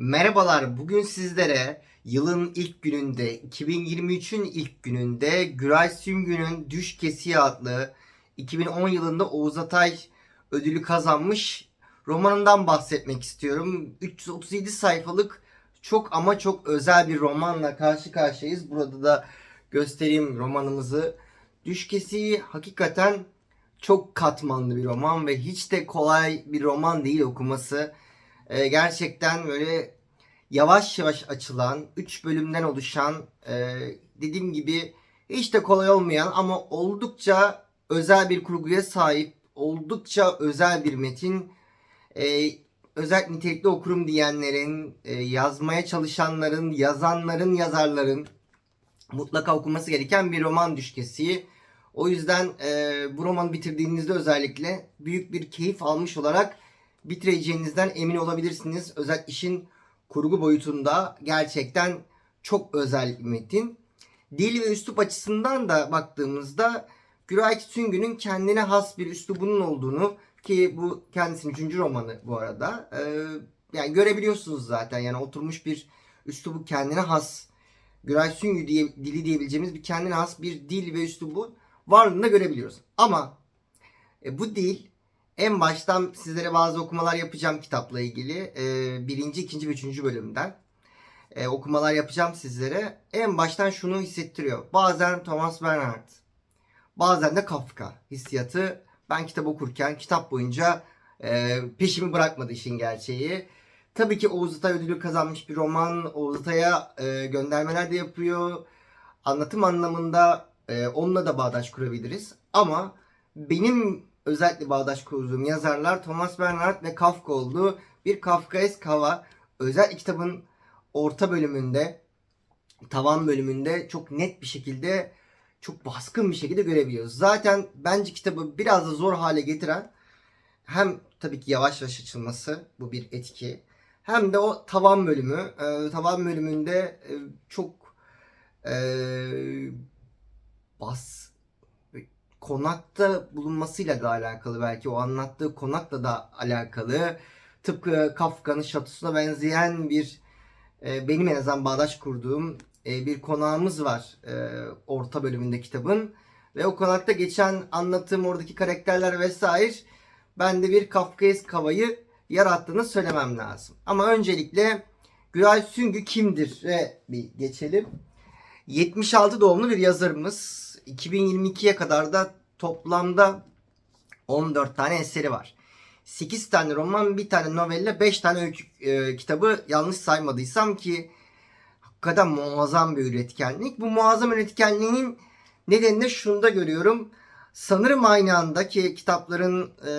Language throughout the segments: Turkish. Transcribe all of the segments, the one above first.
Merhabalar. Bugün sizlere yılın ilk gününde, 2023'ün ilk gününde Güray Süngü'nün Düş Kesiği adlı 2010 yılında Oğuz Atay ödülü kazanmış romanından bahsetmek istiyorum. 337 sayfalık çok ama çok özel bir romanla karşı karşıyayız. Burada da göstereyim romanımızı. Düş Kesiği hakikaten çok katmanlı bir roman ve hiç de kolay bir roman değil okuması. Ee, gerçekten böyle yavaş yavaş açılan 3 bölümden oluşan e, dediğim gibi hiç de kolay olmayan ama oldukça özel bir kurguya sahip oldukça özel bir metin e, özel nitelikli okurum diyenlerin e, yazmaya çalışanların yazanların yazarların mutlaka okuması gereken bir roman düşkesi. O yüzden e, bu romanı bitirdiğinizde özellikle büyük bir keyif almış olarak bitireceğinizden emin olabilirsiniz. Özel işin kurgu boyutunda gerçekten çok özel bir metin. Dil ve üslup açısından da baktığımızda Güray Süngü'nün kendine has bir üslubunun olduğunu ki bu kendisinin üçüncü romanı bu arada. e, yani görebiliyorsunuz zaten yani oturmuş bir üslubu kendine has Güray Süngü diye, dili diyebileceğimiz bir kendine has bir dil ve üslubu varlığını da görebiliyoruz. Ama e, bu dil en baştan sizlere bazı okumalar yapacağım kitapla ilgili. E, birinci, ikinci ve üçüncü bölümden. E, okumalar yapacağım sizlere. En baştan şunu hissettiriyor. Bazen Thomas Bernhard, bazen de Kafka hissiyatı. Ben kitap okurken kitap boyunca e, peşimi bırakmadı işin gerçeği. Tabii ki Oğuz Atay ödülü kazanmış bir roman. Oğuz Atay'a e, göndermeler de yapıyor. Anlatım anlamında e, onunla da bağdaş kurabiliriz. Ama benim özellikle bağdaş kurduğum yazarlar Thomas Bernhard ve Kafka oldu. Bir Kafkaesk hava özel kitabın orta bölümünde tavan bölümünde çok net bir şekilde çok baskın bir şekilde görebiliyoruz. Zaten bence kitabı biraz da zor hale getiren hem tabii ki yavaş yavaş açılması bu bir etki. Hem de o tavan bölümü. Ee, tavan bölümünde e, çok e, bas konakta bulunmasıyla da alakalı belki o anlattığı konakla da alakalı. Tıpkı Kafka'nın şatosuna benzeyen bir e, benim en azından bağdaş kurduğum e, bir konağımız var e, orta bölümünde kitabın. Ve o konakta geçen anlattığım oradaki karakterler vesaire bende bir Kafkaesk havayı yarattığını söylemem lazım. Ama öncelikle Güray Süngü kimdir? Ve bir geçelim. 76 doğumlu bir yazarımız. 2022'ye kadar da toplamda 14 tane eseri var. 8 tane roman, bir tane novelle, 5 tane öykü e, kitabı yanlış saymadıysam ki hakikaten muazzam bir üretkenlik. Bu muazzam üretkenliğin nedenini de şunda görüyorum. Sanırım aynı anda ki kitapların e,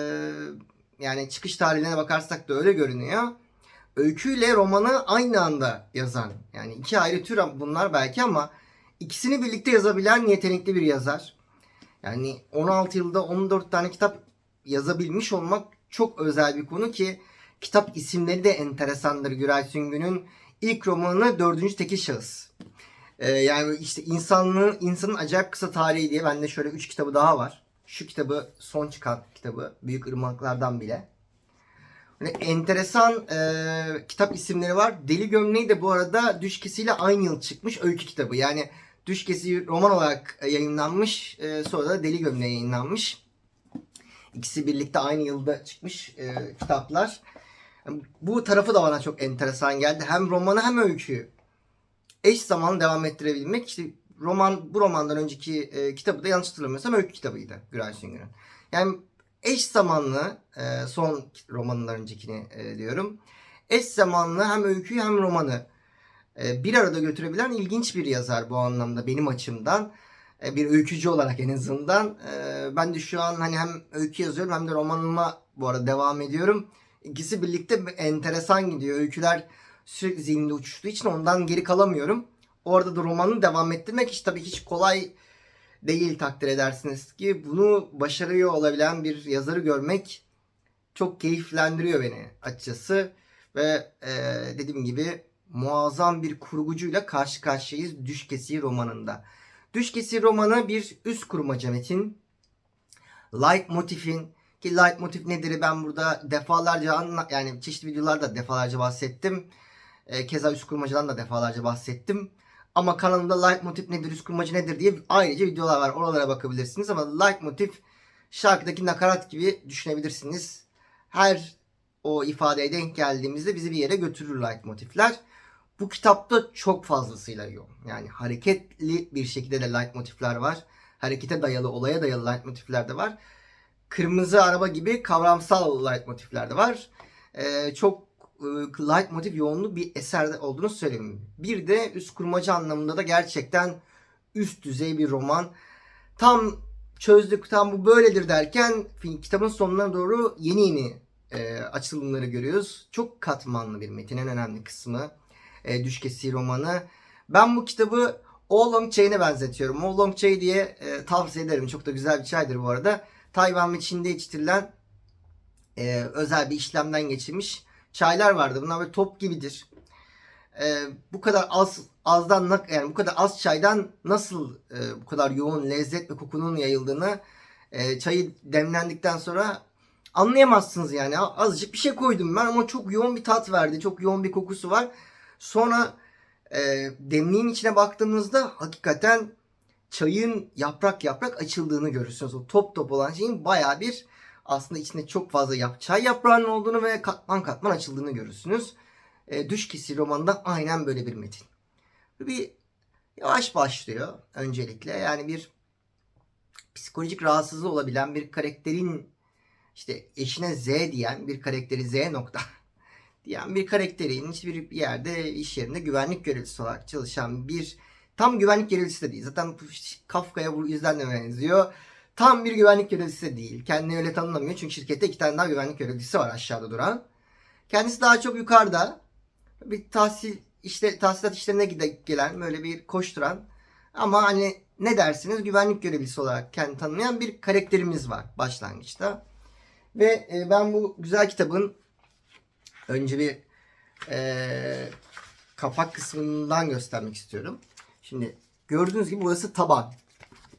yani çıkış tarihine bakarsak da öyle görünüyor. Öyküyle romanı aynı anda yazan yani iki ayrı tür bunlar belki ama ikisini birlikte yazabilen yetenekli bir yazar. Yani 16 yılda 14 tane kitap yazabilmiş olmak çok özel bir konu ki kitap isimleri de enteresandır Güray Süngü'nün. ilk romanı dördüncü tekil şahıs. Ee, yani işte insanlığın insanın acayip kısa tarihi diye bende şöyle 3 kitabı daha var. Şu kitabı son çıkan kitabı Büyük Irmaklardan bile. Böyle enteresan e, kitap isimleri var. Deli Gömleği de bu arada Düşkesi'yle aynı yıl çıkmış öykü kitabı. Yani Düşkesi roman olarak yayınlanmış. E, sonra da Deli Gömleği yayınlanmış. İkisi birlikte aynı yılda çıkmış e, kitaplar. Bu tarafı da bana çok enteresan geldi. Hem romanı hem öyküyü eş zamanlı devam ettirebilmek. İşte roman bu romandan önceki e, kitabı da yanlış hatırlamıyorsam öykü kitabıydı Güray Süngür'ün. Yani eş zamanlı e, son romanından öncekini e, diyorum. Eş zamanlı hem öyküyü hem romanı e, bir arada götürebilen ilginç bir yazar bu anlamda benim açımdan. E, bir öykücü olarak en azından. E, ben de şu an hani hem öykü yazıyorum hem de romanıma bu arada devam ediyorum. İkisi birlikte enteresan gidiyor. Öyküler sürekli zihnimde uçuştuğu için ondan geri kalamıyorum. Orada da romanı devam ettirmek hiç tabii hiç kolay değil takdir edersiniz ki bunu başarıyor olabilen bir yazarı görmek çok keyiflendiriyor beni açıkçası ve e, dediğim gibi muazzam bir kurgucuyla karşı karşıyayız Düşkesi romanında. Düşkesi romanı bir üst kurmaca metin. Light motifin ki light motif nedir ben burada defalarca anla, yani çeşitli videolarda defalarca bahsettim. E, keza üst kurmacadan da defalarca bahsettim. Ama kanalımda leitmotiv nedir, üst kurmacı nedir diye ayrıca videolar var. Oralara bakabilirsiniz ama leitmotiv şarkıdaki nakarat gibi düşünebilirsiniz. Her o ifadeye denk geldiğimizde bizi bir yere götürür leitmotifler. Bu kitapta çok fazlasıyla yoğun. Yani hareketli bir şekilde de leitmotifler var. Harekete dayalı, olaya dayalı leitmotifler de var. Kırmızı araba gibi kavramsal leitmotifler de var. Ee, çok e, leitmotif yoğunlu bir eserde olduğunu söyleyeyim. Bir de üst kurmacı anlamında da gerçekten üst düzey bir roman. Tam çözdük, tam bu böyledir derken kitabın sonuna doğru yeni yeni e, açılımları görüyoruz. Çok katmanlı bir metin, en önemli kısmı. E, Düşkesi romanı. Ben bu kitabı Oolong Çayı'na benzetiyorum. Oolong Çayı diye e, tavsiye ederim. Çok da güzel bir çaydır bu arada. Tayvan ve Çin'de yetiştirilen e, özel bir işlemden geçirmiş çaylar vardı. Bunlar böyle top gibidir. E, bu kadar az azdan yani bu kadar az çaydan nasıl e, bu kadar yoğun lezzet ve kokunun yayıldığını e, çayı demlendikten sonra anlayamazsınız yani. Azıcık bir şey koydum ben ama çok yoğun bir tat verdi. Çok yoğun bir kokusu var. Sonra e, demliğin içine baktığımızda hakikaten çayın yaprak yaprak açıldığını görürsünüz. O top top olan şeyin baya bir aslında içinde çok fazla yap çay yaprağının olduğunu ve katman katman açıldığını görürsünüz. E, Düş Kesi romanında aynen böyle bir metin. Bir yavaş başlıyor öncelikle. Yani bir psikolojik rahatsızlığı olabilen bir karakterin işte eşine Z diyen bir karakteri Z nokta diyen bir karakterin işte bir yerde iş yerinde güvenlik görevlisi olarak çalışan bir tam güvenlik görevlisi de değil. Zaten Kafka'ya bu yüzden de benziyor. Tam bir güvenlik görevlisi de değil. Kendini öyle tanımlamıyor. Çünkü şirkette iki tane daha güvenlik görevlisi var aşağıda duran. Kendisi daha çok yukarıda. Bir tahsil işte tahsilat işlerine gide, gelen böyle bir koşturan ama hani ne dersiniz güvenlik görevlisi olarak kendini tanımlayan bir karakterimiz var başlangıçta. Ve e, ben bu güzel kitabın önce bir e, kapak kısmından göstermek istiyorum. Şimdi gördüğünüz gibi burası taban.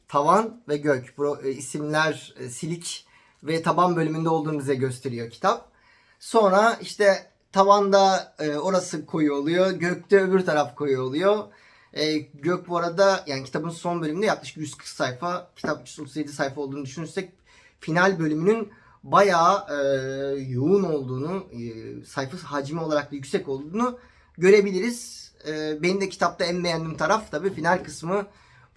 Tavan ve gök. Bu e, isimler e, silik ve taban bölümünde olduğunu bize gösteriyor kitap. Sonra işte tavanda e, orası koyu oluyor. Gökte öbür taraf koyu oluyor. E, gök bu arada yani kitabın son bölümünde yaklaşık 140 sayfa. Kitap 337 sayfa olduğunu düşünürsek final bölümünün bayağı e, yoğun olduğunu, e, sayfa hacmi olarak da yüksek olduğunu görebiliriz. E, benim de kitapta en beğendiğim taraf tabii final kısmı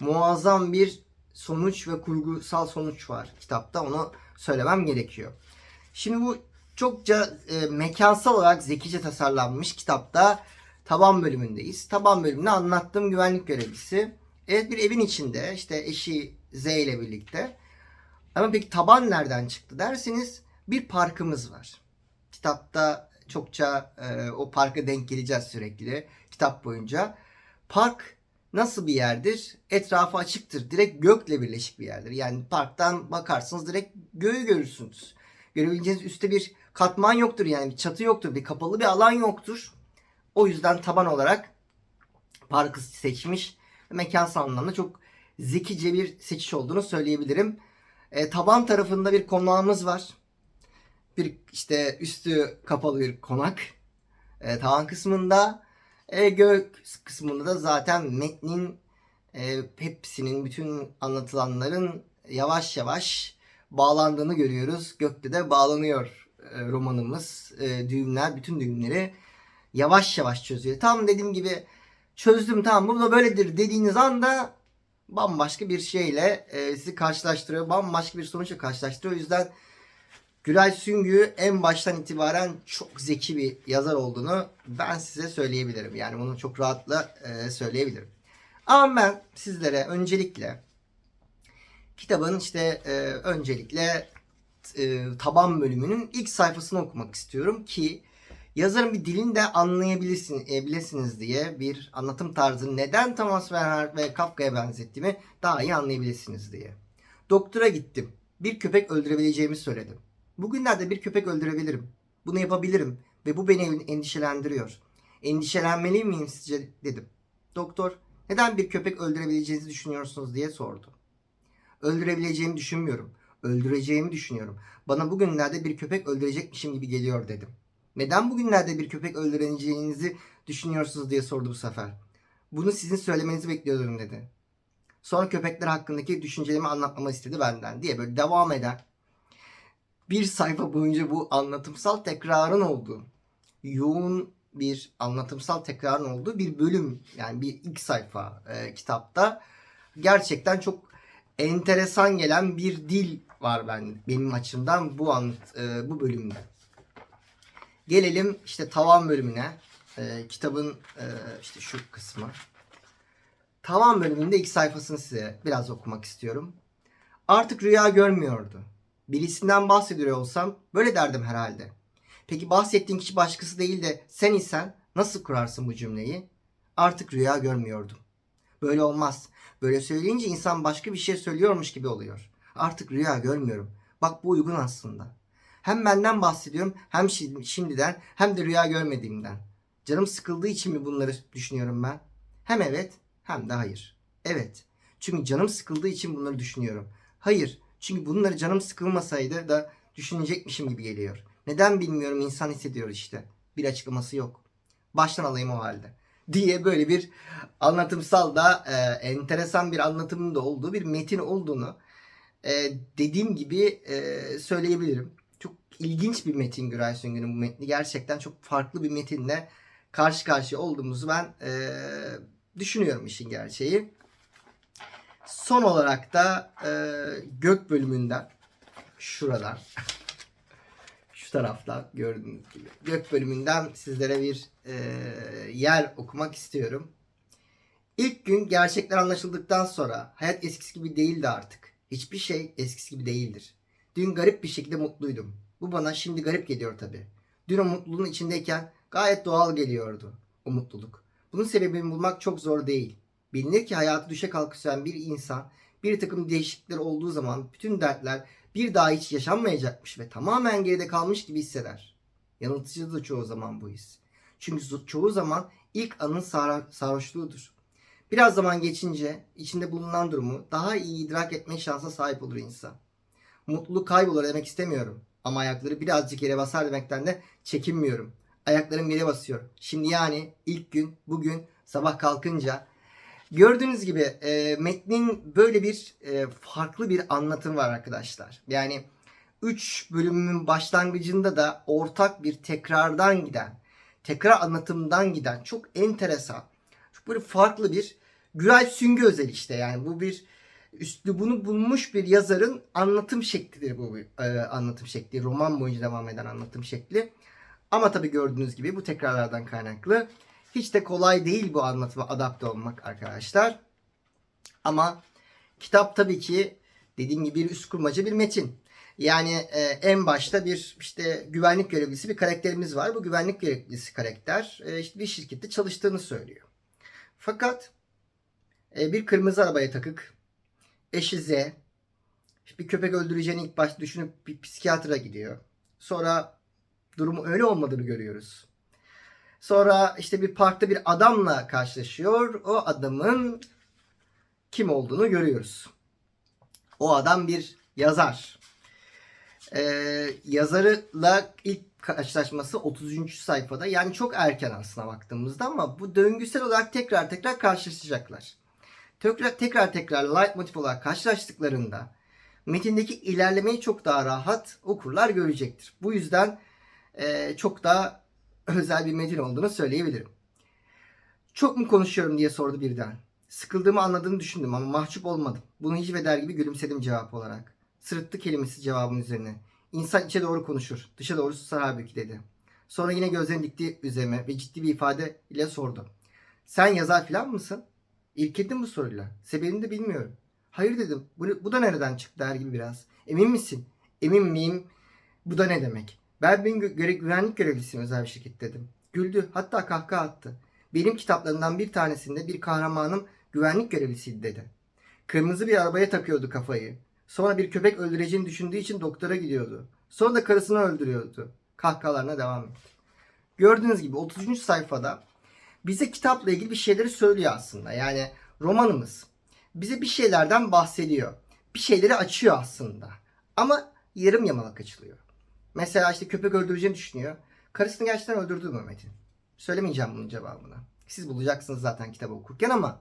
muazzam bir sonuç ve kurgusal sonuç var kitapta. Onu söylemem gerekiyor. Şimdi bu çokça e, mekansal olarak zekice tasarlanmış kitapta taban bölümündeyiz. Taban bölümünde anlattığım güvenlik görevlisi. Evet bir evin içinde işte eşi Z ile birlikte. Ama peki taban nereden çıktı derseniz bir parkımız var. Kitapta çokça e, o parka denk geleceğiz sürekli kitap boyunca. Park nasıl bir yerdir? Etrafı açıktır. Direkt gökle birleşik bir yerdir. Yani parktan bakarsınız direkt göğü görürsünüz. Görebileceğiniz üstte bir katman yoktur yani bir çatı yoktur. Bir kapalı bir alan yoktur. O yüzden taban olarak parkı seçmiş. Mekansal anlamda çok zekice bir seçiş olduğunu söyleyebilirim. E, taban tarafında bir konağımız var. Bir işte üstü kapalı bir konak. E, tavan kısmında e, gök kısmında da zaten metnin e, hepsinin bütün anlatılanların yavaş yavaş bağlandığını görüyoruz. Gökte de bağlanıyor e, romanımız. E, düğümler, bütün düğümleri yavaş yavaş çözüyor. Tam dediğim gibi çözdüm tamam bu da böyledir dediğiniz anda bambaşka bir şeyle e, sizi karşılaştırıyor. Bambaşka bir sonuçla karşılaştırıyor. O yüzden Gülay Süngü en baştan itibaren çok zeki bir yazar olduğunu ben size söyleyebilirim. Yani bunu çok rahatla e, söyleyebilirim. Ama ben sizlere öncelikle kitabın işte e, öncelikle e, taban bölümünün ilk sayfasını okumak istiyorum ki yazarın bir dilini de anlayabilirsiniz diye bir anlatım tarzı neden Thomas Werner ve Kafka'ya benzettiğimi daha iyi anlayabilirsiniz diye. Doktora gittim. Bir köpek öldürebileceğimi söyledim. Bugünlerde bir köpek öldürebilirim. Bunu yapabilirim ve bu beni endişelendiriyor. Endişelenmeli miyim sizce dedim. Doktor neden bir köpek öldürebileceğinizi düşünüyorsunuz diye sordu. Öldürebileceğimi düşünmüyorum. Öldüreceğimi düşünüyorum. Bana bugünlerde bir köpek öldürecekmişim gibi geliyor dedim. Neden bugünlerde bir köpek öldüreceğinizi düşünüyorsunuz diye sordu bu sefer. Bunu sizin söylemenizi bekliyordum dedi. Sonra köpekler hakkındaki düşüncelerimi anlatmamı istedi benden diye böyle devam eden bir sayfa boyunca bu anlatımsal tekrarın olduğu yoğun bir anlatımsal tekrarın olduğu bir bölüm yani bir ilk sayfa e, kitapta gerçekten çok enteresan gelen bir dil var ben benim açımdan bu anlat e, bu bölümde. Gelelim işte tavan bölümüne. E, kitabın e, işte şu kısmı. Tavan bölümünde ilk sayfasını size biraz okumak istiyorum. Artık rüya görmüyordu. Birisinden bahsediyor olsam böyle derdim herhalde. Peki bahsettiğin kişi başkası değil de sen isen nasıl kurarsın bu cümleyi? Artık rüya görmüyordum. Böyle olmaz. Böyle söyleyince insan başka bir şey söylüyormuş gibi oluyor. Artık rüya görmüyorum. Bak bu uygun aslında. Hem benden bahsediyorum hem şi- şimdiden hem de rüya görmediğimden. Canım sıkıldığı için mi bunları düşünüyorum ben? Hem evet hem de hayır. Evet. Çünkü canım sıkıldığı için bunları düşünüyorum. Hayır. Çünkü bunları canım sıkılmasaydı da düşünecekmişim gibi geliyor. Neden bilmiyorum insan hissediyor işte. Bir açıklaması yok. Baştan alayım o halde. Diye böyle bir anlatımsal da e, enteresan bir anlatımın da olduğu bir metin olduğunu e, dediğim gibi e, söyleyebilirim. İlginç bir metin Güray Süngü'nün bu metni. Gerçekten çok farklı bir metinle karşı karşıya olduğumuzu ben e, düşünüyorum işin gerçeği. Son olarak da e, gök bölümünden şuradan şu taraftan gördüğünüz gibi gök bölümünden sizlere bir e, yer okumak istiyorum. İlk gün gerçekler anlaşıldıktan sonra hayat eskisi gibi değildi artık. Hiçbir şey eskisi gibi değildir. Dün garip bir şekilde mutluydum. Bu bana şimdi garip geliyor tabi. Dün o mutluluğun içindeyken gayet doğal geliyordu o mutluluk. Bunun sebebini bulmak çok zor değil. Bilinir ki hayatı düşe kalkışan bir insan bir takım değişiklikler olduğu zaman bütün dertler bir daha hiç yaşanmayacakmış ve tamamen geride kalmış gibi hisseder. Yanıltıcıdır çoğu zaman bu his. Çünkü çoğu zaman ilk anın sar- sarhoşluğudur. Biraz zaman geçince içinde bulunan durumu daha iyi idrak etme şansa sahip olur insan. Mutluluk kaybolur demek istemiyorum. Ama ayakları birazcık yere basar demekten de çekinmiyorum. Ayaklarım yere basıyor. Şimdi yani ilk gün, bugün sabah kalkınca Gördüğünüz gibi e, metnin böyle bir e, farklı bir anlatım var arkadaşlar. Yani 3 bölümün başlangıcında da ortak bir tekrardan giden, tekrar anlatımdan giden çok enteresan, çok böyle farklı bir Güray Süngü özel işte yani bu bir üslubunu bulmuş bir yazarın anlatım şeklidir bu e, anlatım şekli. Roman boyunca devam eden anlatım şekli. Ama tabii gördüğünüz gibi bu tekrarlardan kaynaklı. Hiç de kolay değil bu anlatıma adapte olmak arkadaşlar. Ama kitap tabii ki dediğim gibi bir üst kurmaca bir metin. Yani e, en başta bir işte güvenlik görevlisi bir karakterimiz var. Bu güvenlik görevlisi karakter e, işte bir şirkette çalıştığını söylüyor. Fakat e, bir kırmızı arabaya takık, eşi Z, bir köpek öldüreceğini ilk başta düşünüp bir psikiyatra gidiyor. Sonra durumu öyle olmadığını görüyoruz. Sonra işte bir parkta bir adamla karşılaşıyor. O adamın kim olduğunu görüyoruz. O adam bir yazar. Ee, yazarıyla ilk karşılaşması 30. sayfada. Yani çok erken aslına baktığımızda ama bu döngüsel olarak tekrar tekrar karşılaşacaklar. Tekrar tekrar, tekrar leitmotiv olarak karşılaştıklarında metindeki ilerlemeyi çok daha rahat okurlar görecektir. Bu yüzden e, çok daha özel bir metin olduğunu söyleyebilirim. Çok mu konuşuyorum diye sordu birden. Sıkıldığımı anladığını düşündüm ama mahcup olmadım. Bunu hiç der gibi gülümsedim cevap olarak. Sırıttı kelimesi cevabın üzerine. İnsan içe doğru konuşur, dışa doğru susar halbuki dedi. Sonra yine gözlerini dikti üzerime ve ciddi bir ifade ile sordu. Sen yazar falan mısın? İrkildim bu soruyla. Sebebini de bilmiyorum. Hayır dedim. Bu, bu da nereden çıktı der gibi biraz. Emin misin? Emin miyim? Bu da ne demek? Ben bir gü- göre, güvenlik görevlisiyim özel bir şirket dedim. Güldü hatta kahkaha attı. Benim kitaplarımdan bir tanesinde bir kahramanım güvenlik görevlisiydi dedi. Kırmızı bir arabaya takıyordu kafayı. Sonra bir köpek öldüreceğini düşündüğü için doktora gidiyordu. Sonra da karısını öldürüyordu. Kahkahalarına devam etti. Gördüğünüz gibi 30. sayfada bize kitapla ilgili bir şeyleri söylüyor aslında. Yani romanımız bize bir şeylerden bahsediyor. Bir şeyleri açıyor aslında. Ama yarım yamalak açılıyor. Mesela işte köpek öldüreceğini düşünüyor. Karısını gerçekten öldürdü mü Metin? Söylemeyeceğim bunun cevabını. Siz bulacaksınız zaten kitabı okurken ama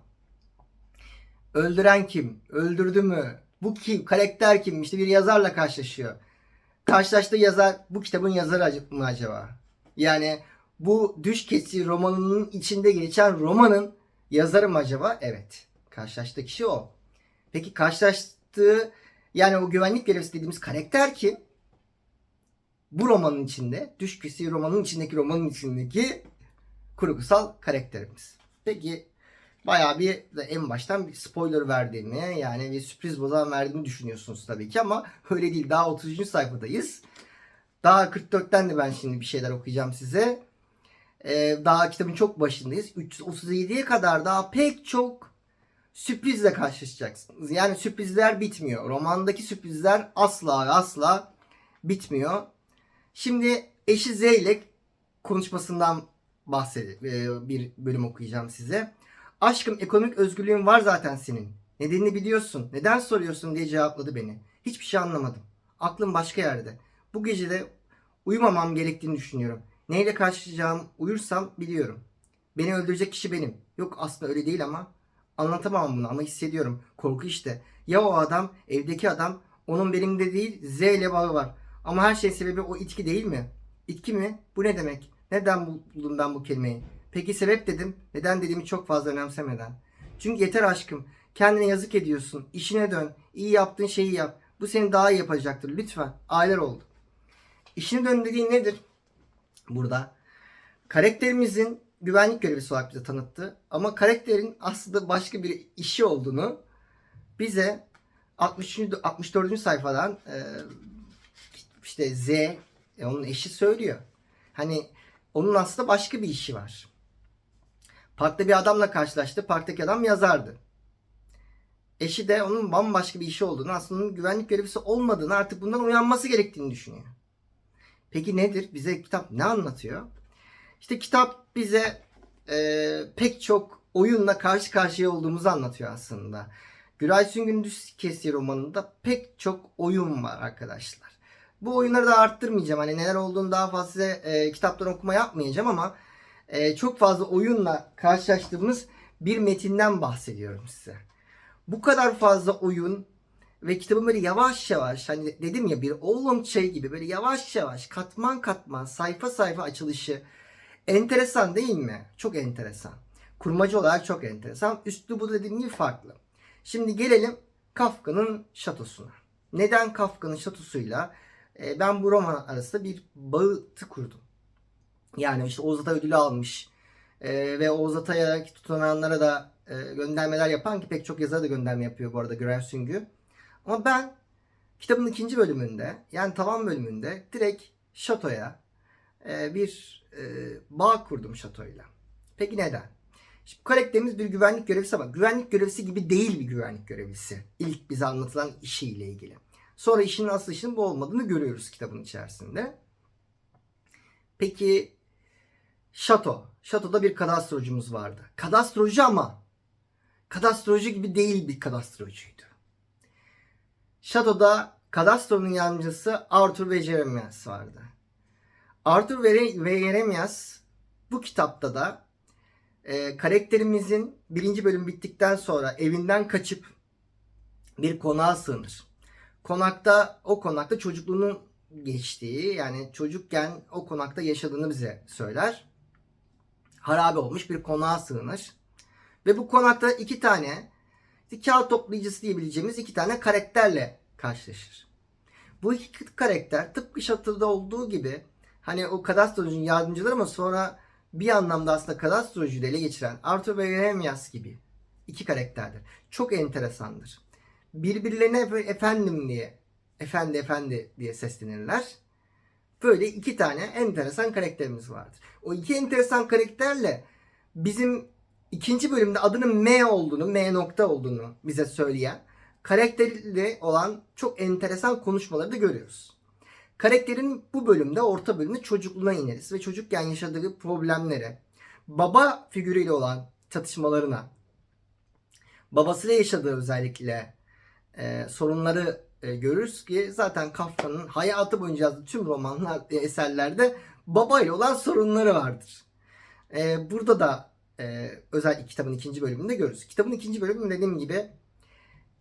öldüren kim? Öldürdü mü? Bu kim? Karakter kim? İşte bir yazarla karşılaşıyor. Karşılaştığı yazar bu kitabın yazarı mı acaba? Yani bu Düş Kesi romanının içinde geçen romanın yazarı mı acaba? Evet. Karşılaştığı kişi o. Peki karşılaştığı yani o güvenlik görevlisi dediğimiz karakter kim? Bu romanın içinde, Düş Kesi romanının içindeki romanın içindeki kurgusal karakterimiz. Peki bayağı bir en baştan bir spoiler verdiğimi yani bir sürpriz bozan verdiğimi düşünüyorsunuz tabii ki ama öyle değil. Daha 30. sayfadayız. Daha 44'ten de ben şimdi bir şeyler okuyacağım size. Ee, daha kitabın çok başındayız. 337'ye kadar daha pek çok sürprizle karşılaşacaksınız. Yani sürprizler bitmiyor. Romandaki sürprizler asla asla bitmiyor. Şimdi eşi Z ile konuşmasından bahsedip bir bölüm okuyacağım size. Aşkım ekonomik özgürlüğün var zaten senin. Nedenini biliyorsun. Neden soruyorsun diye cevapladı beni. Hiçbir şey anlamadım. Aklım başka yerde. Bu gece de uyumamam gerektiğini düşünüyorum. Neyle karşılaşacağım uyursam biliyorum. Beni öldürecek kişi benim. Yok aslında öyle değil ama. Anlatamam bunu ama hissediyorum. Korku işte. Ya o adam, evdeki adam, onun benimde değil Z ile bağı var. Ama her şeyin sebebi o itki değil mi? İtki mi? Bu ne demek? Neden buldum ben bu kelimeyi? Peki sebep dedim. Neden dediğimi çok fazla önemsemeden. Çünkü yeter aşkım. Kendine yazık ediyorsun. İşine dön. İyi yaptığın şeyi yap. Bu seni daha iyi yapacaktır. Lütfen. Aylar oldu. İşine dön dediğin nedir? Burada. Karakterimizin güvenlik görevlisi olarak bize tanıttı. Ama karakterin aslında başka bir işi olduğunu bize 63. 64. sayfadan e, işte Z e, onun eşi söylüyor. Hani onun aslında başka bir işi var. Parkta bir adamla karşılaştı. Parktaki adam yazardı. Eşi de onun bambaşka bir işi olduğunu, aslında onun güvenlik görevlisi olmadığını, artık bundan uyanması gerektiğini düşünüyor. Peki nedir? Bize kitap ne anlatıyor? İşte kitap bize e, pek çok oyunla karşı karşıya olduğumuzu anlatıyor aslında. Güray Süngün Düz Kesi romanında pek çok oyun var arkadaşlar. Bu oyunları da arttırmayacağım. Hani neler olduğunu daha fazla size e, kitaptan okuma yapmayacağım ama e, çok fazla oyunla karşılaştığımız bir metinden bahsediyorum size. Bu kadar fazla oyun ve kitabın böyle yavaş yavaş hani dedim ya bir oğlum şey gibi böyle yavaş yavaş katman katman sayfa sayfa açılışı enteresan değil mi? Çok enteresan. Kurmacı olarak çok enteresan. Üslubu dediğim gibi farklı. Şimdi gelelim Kafka'nın şatosuna. Neden Kafka'nın şatosuyla e, ben bu roman arasında bir bağıtı kurdum. Yani işte Oğuz Atay ödülü almış e, ve Oğuz Atay'a tutananlara da e, göndermeler yapan ki pek çok yazara da gönderme yapıyor bu arada Gürer Süngü. Ama ben kitabın ikinci bölümünde yani tavan bölümünde direkt şatoya e, bir e, bağ kurdum şatoyla. Peki neden? Şimdi karakterimiz bir güvenlik görevlisi ama güvenlik görevlisi gibi değil bir güvenlik görevlisi. İlk bize anlatılan işiyle ilgili. Sonra işin asıl işinin bu olmadığını görüyoruz kitabın içerisinde. Peki şato. Şatoda bir kadastrocumuz vardı. Kadastrocu ama kadastrocu gibi değil bir kadastrocuydu. Şatoda kadastronun yardımcısı Arthur ve Jeremias vardı. Arthur ve Jeremias bu kitapta da e, karakterimizin birinci bölüm bittikten sonra evinden kaçıp bir konağa sığınır. Konakta o konakta çocukluğunun geçtiği yani çocukken o konakta yaşadığını bize söyler. Harabe olmuş bir konağa sığınır. Ve bu konakta iki tane kağıt toplayıcısı diyebileceğimiz iki tane karakterle karşılaşır. Bu iki karakter tıpkı Shutter'da olduğu gibi hani o kadastrocunun yardımcıları ama sonra bir anlamda aslında kadastrocuyu da ele geçiren Arthur ve Jeremias gibi iki karakterdir. Çok enteresandır. Birbirlerine efendim diye, efendi efendi diye seslenirler. Böyle iki tane enteresan karakterimiz vardır. O iki enteresan karakterle bizim ikinci bölümde adının M olduğunu, M nokta olduğunu bize söyleyen karakterli olan çok enteresan konuşmaları da görüyoruz. Karakterin bu bölümde, orta bölümde çocukluğuna ineriz ve çocukken yaşadığı problemlere, baba figürüyle olan çatışmalarına, babasıyla yaşadığı özellikle e, sorunları e, görürüz ki zaten Kafka'nın hayatı boyunca yazdığı tüm romanlar, e, eserlerde babayla olan sorunları vardır. Ee, burada da e, özel kitabın ikinci bölümünde görürüz. Kitabın ikinci bölümü dediğim gibi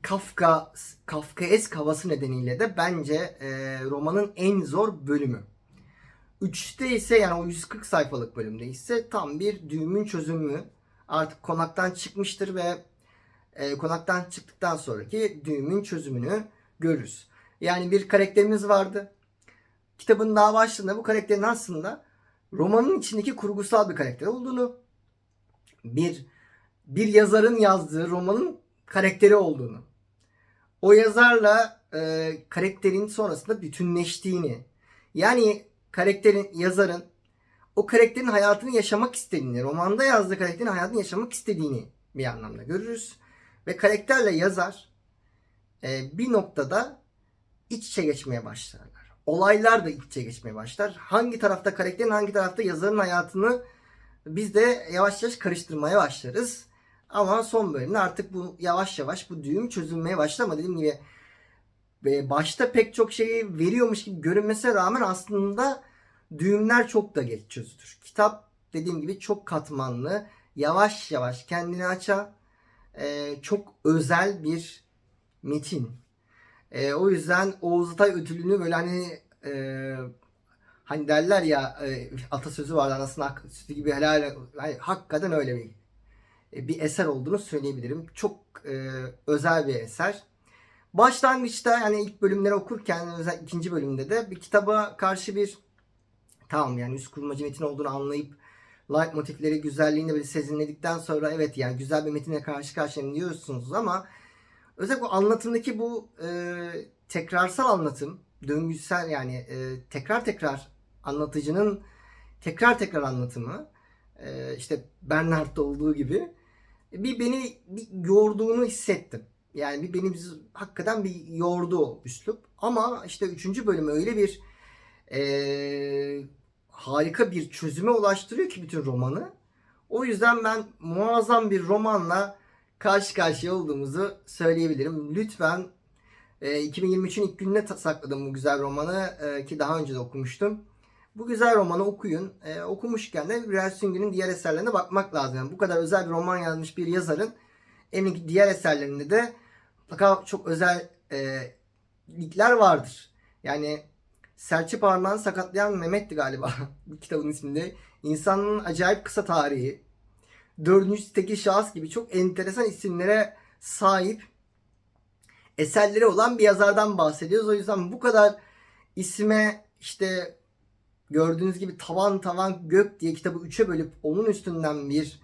Kafka Kafkaesk havası nedeniyle de bence e, romanın en zor bölümü. 3'te ise yani o 140 sayfalık bölümde ise tam bir düğümün çözümü. Artık konaktan çıkmıştır ve e, konaktan çıktıktan sonraki düğümün çözümünü görürüz. Yani bir karakterimiz vardı. Kitabın daha başında bu karakterin aslında romanın içindeki kurgusal bir karakter olduğunu, bir bir yazarın yazdığı romanın karakteri olduğunu, o yazarla e, karakterin sonrasında bütünleştiğini, yani karakterin, yazarın o karakterin hayatını yaşamak istediğini, romanda yazdığı karakterin hayatını yaşamak istediğini bir anlamda görürüz. Ve karakterle yazar e, bir noktada iç içe geçmeye başlarlar. Olaylar da iç içe geçmeye başlar. Hangi tarafta karakterin, hangi tarafta yazarın hayatını biz de yavaş yavaş karıştırmaya başlarız. Ama son bölümde artık bu yavaş yavaş bu düğüm çözülmeye başladı dediğim gibi e, başta pek çok şeyi veriyormuş gibi görünmesine rağmen aslında düğümler çok da geç çözülür. Kitap dediğim gibi çok katmanlı, yavaş yavaş kendini açar. E, çok özel bir metin. E, o yüzden Oğuz Atay ödülünü böyle hani hani derler ya e, atasözü var anasının hak sütü gibi helal yani hakikaten öyle bir e, bir eser olduğunu söyleyebilirim. Çok e, özel bir eser. Başlangıçta yani ilk bölümleri okurken özel ikinci bölümde de bir kitaba karşı bir tamam yani üst kurmacı metin olduğunu anlayıp light motifleri güzelliğini böyle sezinledikten sonra evet yani güzel bir metinle karşı karşıyayım diyorsunuz ama özellikle bu anlatımdaki bu e, tekrarsal anlatım döngüsel yani e, tekrar tekrar anlatıcının tekrar tekrar anlatımı e, işte Bernard'da olduğu gibi bir beni bir yorduğunu hissettim. Yani bir beni biz, hakikaten bir yordu üslup. Ama işte üçüncü bölüm öyle bir e, harika bir çözüme ulaştırıyor ki bütün romanı. O yüzden ben muazzam bir romanla karşı karşıya olduğumuzu söyleyebilirim. Lütfen e, 2023'ün ilk gününe sakladım bu güzel romanı e, ki daha önce de okumuştum. Bu güzel romanı okuyun. E, okumuşken de Ürel Süngü'nün diğer eserlerine bakmak lazım. Yani bu kadar özel bir roman yazmış bir yazarın eminim ki diğer eserlerinde de mutlaka çok özel e, ligler vardır. Yani serçe parmağını sakatlayan Mehmet'ti galiba kitabın isminde. İnsanın acayip kısa tarihi. Dördüncü siteki şahıs gibi çok enteresan isimlere sahip eserleri olan bir yazardan bahsediyoruz. O yüzden bu kadar isime işte gördüğünüz gibi tavan tavan gök diye kitabı üçe bölüp onun üstünden bir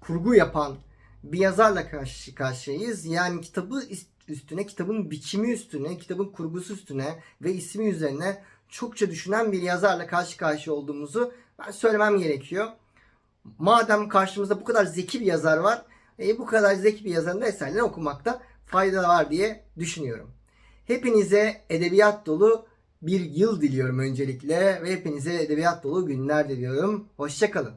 kurgu yapan bir yazarla karşı karşıyayız. Yani kitabı üstüne, kitabın biçimi üstüne, kitabın kurgusu üstüne ve ismi üzerine çokça düşünen bir yazarla karşı karşıya olduğumuzu ben söylemem gerekiyor. Madem karşımızda bu kadar zeki bir yazar var, e, bu kadar zeki bir yazarın eserlerini okumakta fayda var diye düşünüyorum. Hepinize edebiyat dolu bir yıl diliyorum öncelikle ve hepinize edebiyat dolu günler diliyorum. Hoşçakalın.